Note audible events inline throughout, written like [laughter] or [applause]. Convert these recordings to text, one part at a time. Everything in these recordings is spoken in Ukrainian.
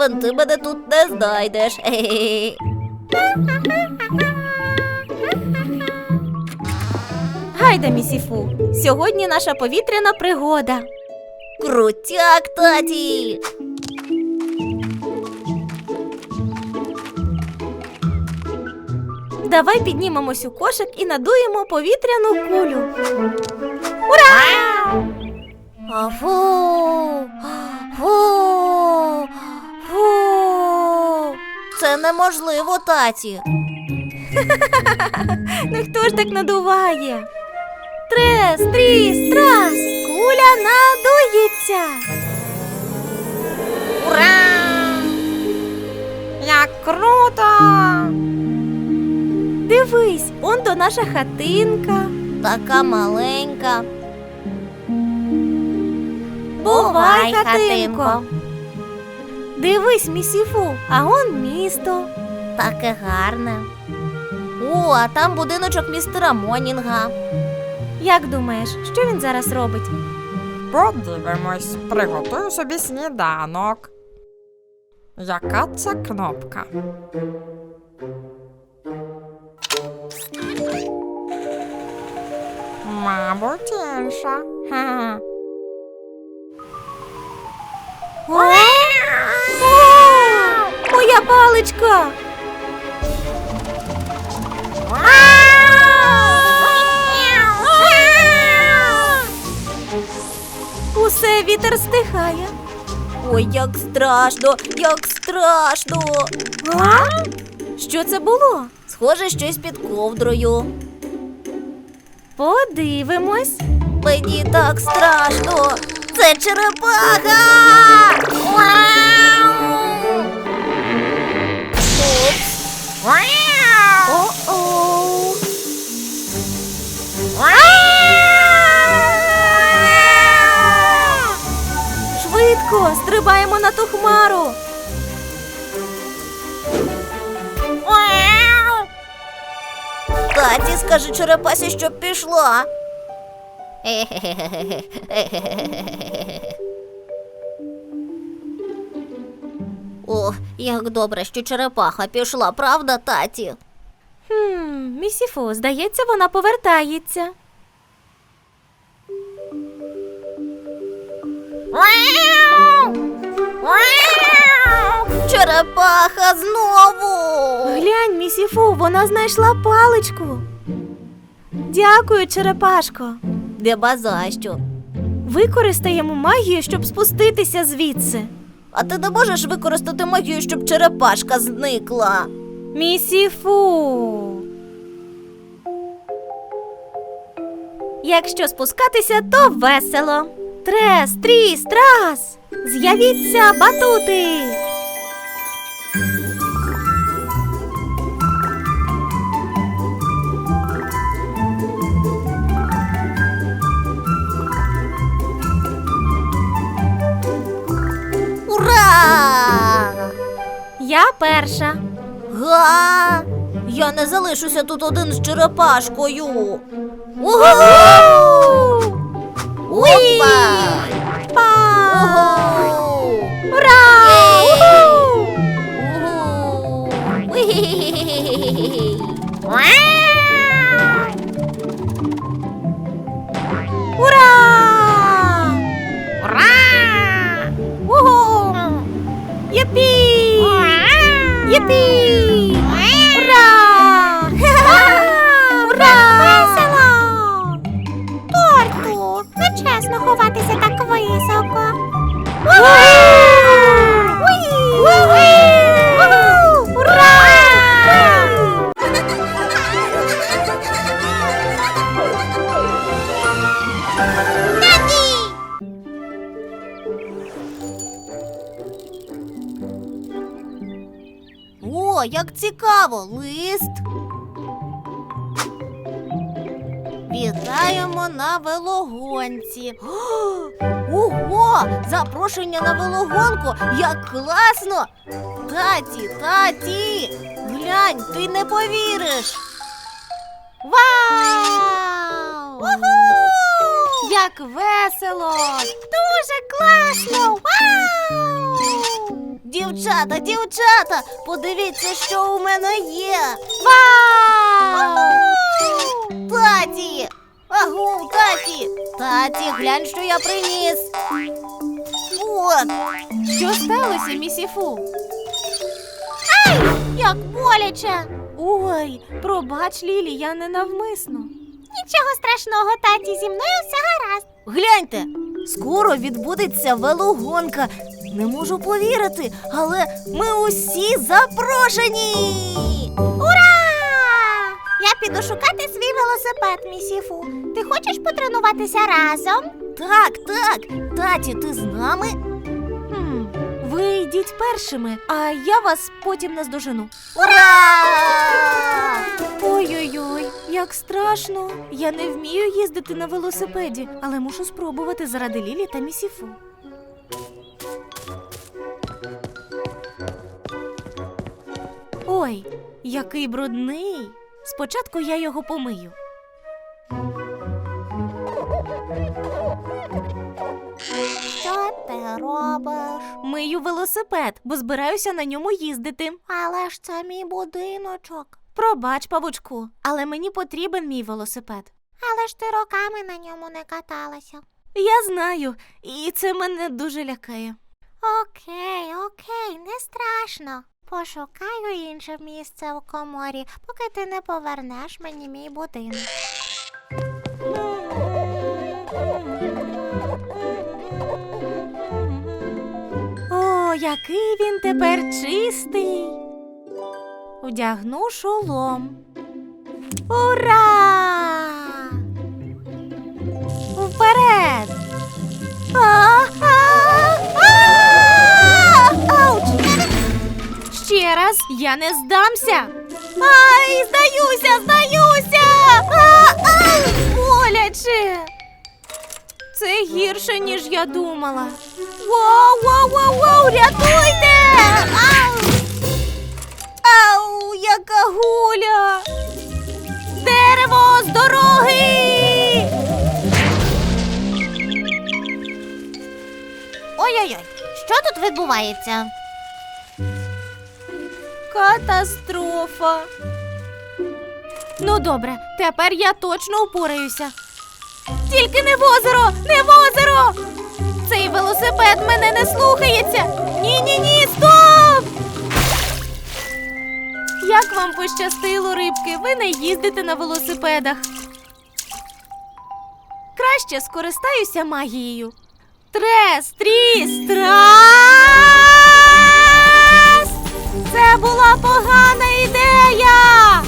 Певен, ти мене тут не знайдеш. [laughs] Гайда, місіфу. Сьогодні наша повітряна пригода. Крутяк, таті. Давай піднімемось у кошик і надуємо повітряну кулю. Ура! Фу. Неможливо, таті. [laughs] Ну хто ж так надуває? Трес, тріс, трас, куля надується. Ура! Як круто! Дивись, он то наша хатинка. Така маленька. Бувай, хатинко. Дивись, місіфу, а он місто. Таке гарне. О, а там будиночок містера Монінга. Як думаєш, що він зараз робить? Подивимось, приготую собі сніданок. Яка це кнопка? Мабуть, інша. Ха-ха. Моя паличка! Усе вітер стихає. Ой, як страшно, як страшно. А? Що це було? Схоже, щось під ковдрою. Подивимось. Мені так страшно. Це черепаха. Швидко стрибаємо на ту хмару. Таті, скажи черепасі, щоб пішла. [laughs] Як добре, що черепаха пішла, правда, таті? Хм, місіфу, здається, вона повертається. Черепаха знову. Глянь, місіфу, вона знайшла паличку. Дякую, черепашко. Нема за що. Використаємо магію, щоб спуститися звідси. А ти не можеш використати магію, щоб черепашка зникла. Місіфу. Якщо спускатися, то весело. Трес, тріс, трас. З'явіться батути. Перша. Га! Я не залишуся тут один з черепашкою. Угу! Опа! Па! Угу! Ура! Уху! Угу! О, як цікаво, лист. Вітаємо на велогонці. [gasps] Ого! Запрошення на велогонку! Як класно! Таті, таті! Глянь, ти не повіриш! Вау! Як весело! Дуже класно! Вау! Дівчата, дівчата, подивіться, що у мене є. Вау! Таті! Агу, таті! Таті, глянь, що я приніс. От, Що сталося, місіфу? Як боляче! Ой, пробач, Лілі, я ненавмисно. Нічого страшного, таті, зі мною все гаразд. гляньте, скоро відбудеться велогонка. Не можу повірити, але ми усі запрошені. Ура! Я піду шукати свій велосипед, місіфу. Ти хочеш потренуватися разом? Так, так, таті, ти з нами? Хм, ви йдіть першими, а я вас потім наздожену. Ура! Ой-ой-ой, як страшно. Я не вмію їздити на велосипеді, але мушу спробувати заради Лілі та місіфу. Ой, який брудний. Спочатку я його помию. Що ти робиш? Мию велосипед, бо збираюся на ньому їздити. Але ж це мій будиночок. Пробач, павучку, але мені потрібен мій велосипед. Але ж ти роками на ньому не каталася. Я знаю, і це мене дуже лякає. Окей, окей, не страшно. Пошукаю інше місце у коморі, поки ти не повернеш мені мій будинок. О, який він тепер чистий. Вдягну шолом. Ура! Я не здамся. Ай, здаюся, здаюся! Боляче! Це гірше, ніж я думала. Воу, воу, воу, воу, рятуйте! Ау! Ау, яка гуля! Дерево з дороги! Ой-ой-ой, що тут відбувається? Катастрофа. Ну добре, тепер я точно упораюся. Тільки не в озеро! Не в озеро! Цей велосипед мене не слухається. Ні, ні, ні, стоп! Як вам пощастило, рибки, ви не їздите на велосипедах. Краще скористаюся магією. Трес, тріс, трас! Це була погана ідея!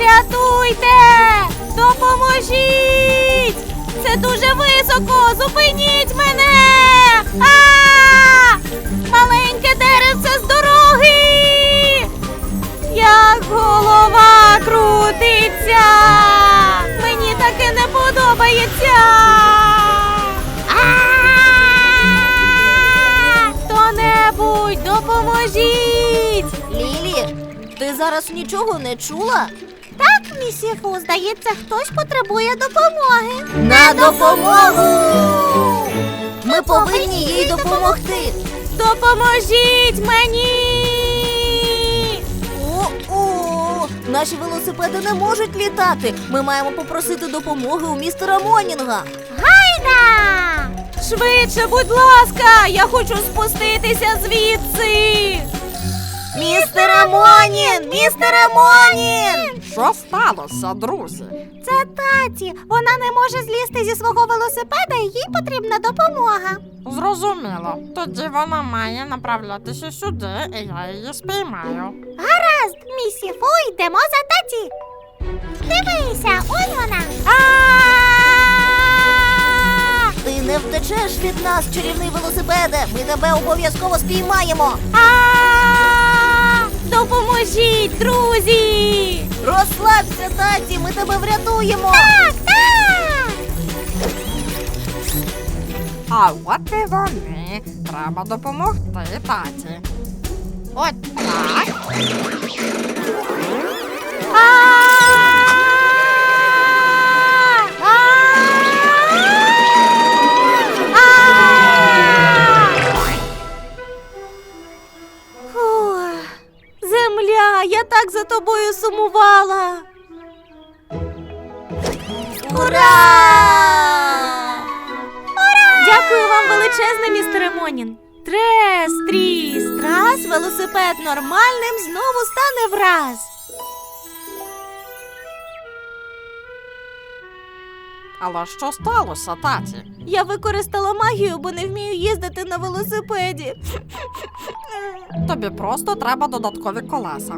Рятуйте! Допоможіть! Це дуже високо! Зупиніть мене! А! Маленьке деревце з дороги! Як голова крутиться! Мені таке не подобається! Допоможіть! Лілі, ти зараз нічого не чула? Так, місіфу, здається, хтось потребує допомоги. На допомогу! Ми повинні їй допомогти. Допоможіть мені! О-о! Наші велосипеди не можуть літати. Ми маємо попросити допомоги у містера Монінга. Гайда! Швидше, будь ласка, я хочу спуститися звідси. Містере Монін! Містере Монін! Що сталося, друзі? Це таті. Вона не може злізти зі свого велосипеда і їй потрібна допомога. Зрозуміло. Тоді вона має направлятися сюди, і я її спіймаю. Гаразд, місіфу, йдемо за таті. Дивися, ось вона. Ти не втечеш від нас, чарівний велосипеде. Ми тебе обов'язково спіймаємо. Допоможіть, друзі! Розслабся, таті, ми тебе врятуємо. Так, так. А от і вони. Треба допомогти таті. От так. Велосипед нормальним знову стане враз. Але що сталося, таті? Я використала магію, бо не вмію їздити на велосипеді. Тобі просто треба додаткові колеса.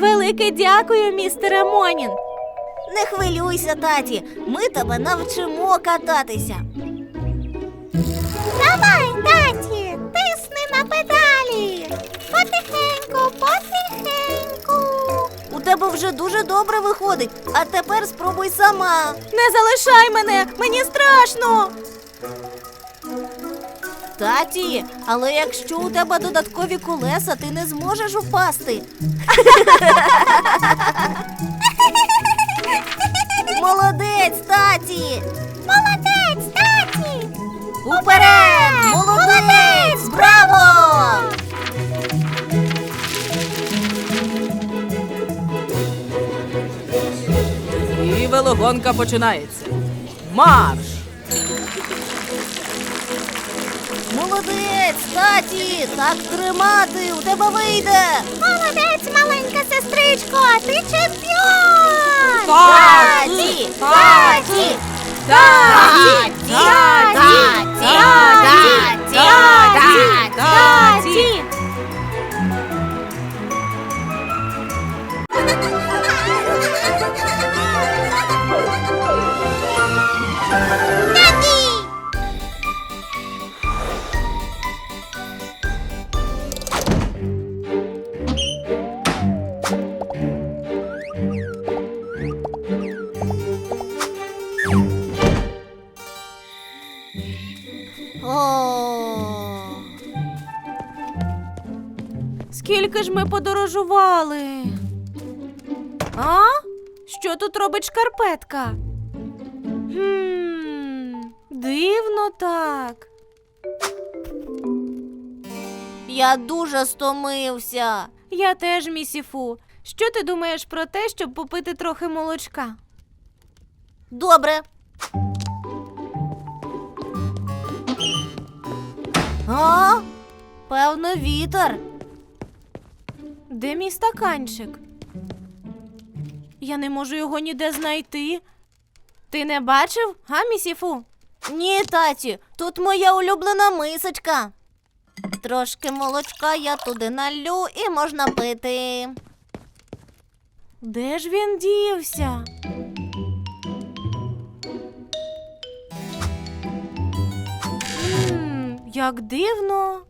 Велике дякую, містере Монін. Не хвилюйся, таті. Ми тебе навчимо кататися. Потихеньку. У тебе вже дуже добре виходить, а тепер спробуй сама. Не залишай мене, мені страшно. Таті, але якщо у тебе додаткові колеса, ти не зможеш впасти. [laughs] Молодець, таті! Молодець, таті. Уперед! Молодець! Браво! І велогонка починається. Марш! Молодець, таті! Так тримати! У тебе вийде! Молодець, маленька сестричко, ти чемпіон. Таті! Таті! Таті! Таті! Таті! Таті! О, Скільки ж ми подорожували? А? Що тут робить шкарпетка? Хм, дивно так. Я дуже стомився. Я теж, місіфу. Що ти думаєш про те, щоб попити трохи молочка? Добре. А? Певно, вітер. Де мій стаканчик? Я не можу його ніде знайти. Ти не бачив, га, місіфу? Ні, таті, тут моя улюблена мисочка. Трошки молочка я туди налю і можна пити. Де ж він дівся? М, як дивно.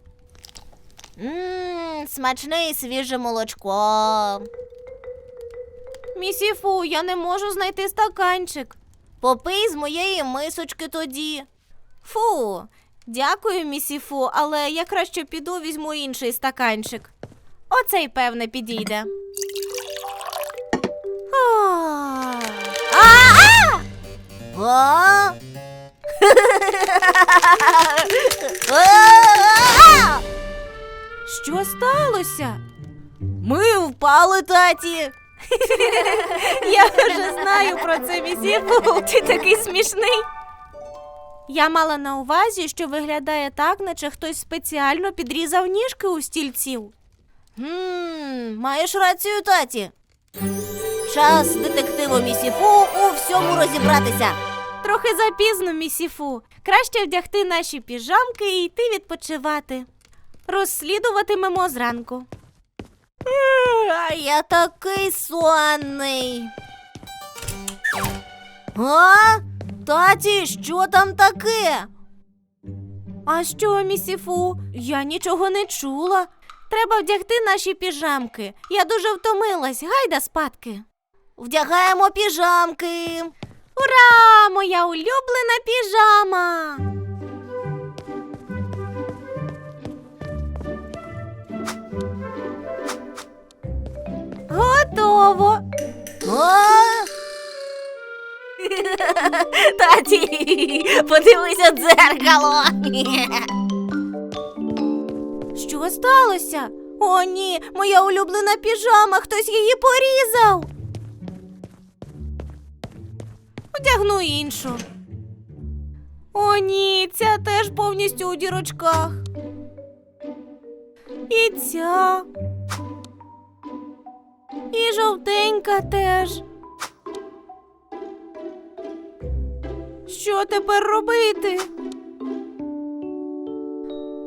Мм, смачне і свіже молочко. Місіфу, я не можу знайти стаканчик. Попий з моєї мисочки тоді. Фу, дякую, місіфу, але я краще піду візьму інший стаканчик. Оцей, певне, підійде. А, А? А? Що сталося? Ми впали, таті. [laughs] Я вже знаю про це, місіфу. Ти такий смішний. Я мала на увазі, що виглядає так, наче хтось спеціально підрізав ніжки у стільців. Гм, маєш рацію, таті. Час детективу місіфу у всьому розібратися. Трохи запізно, місіфу. Краще вдягти наші піжамки і йти відпочивати. Розслідуватимемо зранку. А я такий сонний. А? Таті, що там таке? А що, місіфу? Я нічого не чула. Треба вдягти наші піжамки. Я дуже втомилась. Гайда спадки. Вдягаємо піжамки. Ура! Моя улюблена піжама. Готово. Таті, подивися дзеркало. Що сталося? О, ні, моя улюблена піжама, хтось її порізав. Одягну іншу. О, ні, ця теж повністю у дірочках. І ця. І жовтенька теж. Що тепер робити?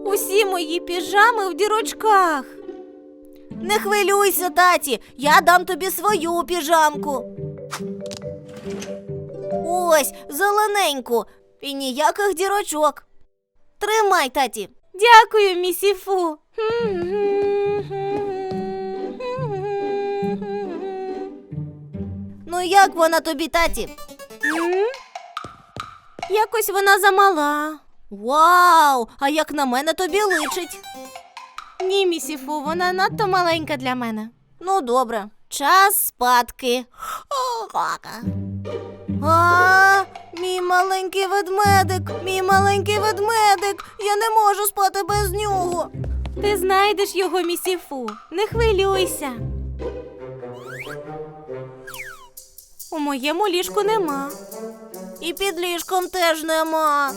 Усі мої піжами в дірочках. Не хвилюйся, таті, я дам тобі свою піжамку. Ось, зелененьку, і ніяких дірочок. Тримай, таті. Дякую, місіфу. Ну як вона тобі, таті? М? Якось вона замала. Вау! А як на мене тобі личить? Ні, місіфу, вона надто маленька для мене. Ну, добре. Час спадки. А, мій маленький ведмедик, мій маленький ведмедик. Я не можу спати без нього. Ти знайдеш його, місіфу. Не хвилюйся. Моєму ліжку нема. І під ліжком теж нема.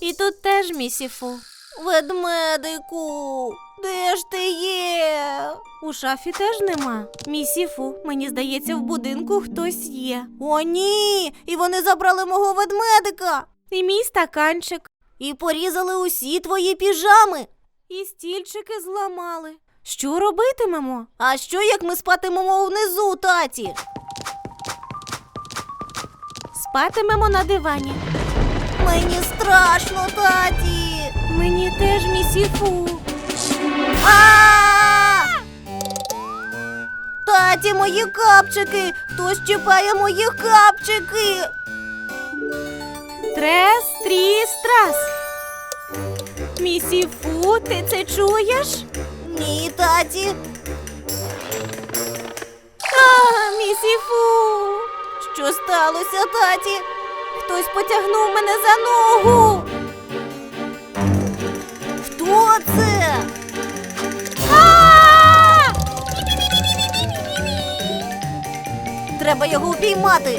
І тут теж місіфу. Ведмедику, де ж ти є? У шафі теж нема. Місіфу, мені здається, в будинку хтось є. О, ні! І вони забрали мого ведмедика І мій стаканчик, і порізали усі твої піжами. і стільчики зламали. Що робитимемо? А що як ми спатимемо внизу, таті? Спатимемо на дивані. Мені страшно, таті. Мені теж місіфу. Таті, мої капчики! Хтось чіпає мої капчики! Трес, тріс, трас. Місіфу, ти це чуєш? Ні, таті. А, місіфу. Що сталося, таті? Хтось потягнув мене за ногу. Хто це? Треба його упіймати.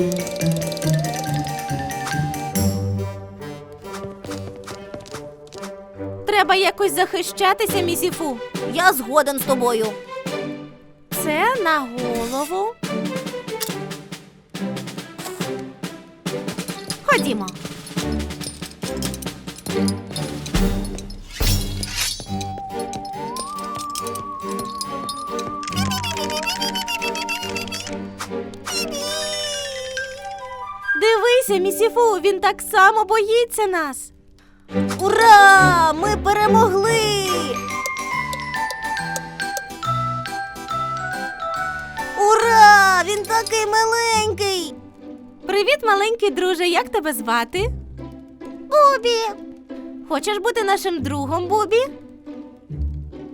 Треба якось захищатися, місіфу. Я згоден з тобою. Це на голову. Ходімо. Дивися, місіфу, він так само боїться нас. Ура! Ми перемогли! Ура! Він такий миленький! Привіт, маленький друже. Як тебе звати? Бубі. Хочеш бути нашим другом, Бубі?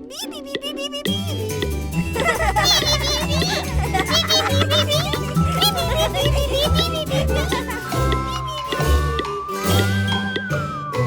Бі-бі-бі-бі-бі-бі. Бі-бі-бі-бі. Бі-бі-бі-бі-бі. Бі-бі-бі-бі-бі.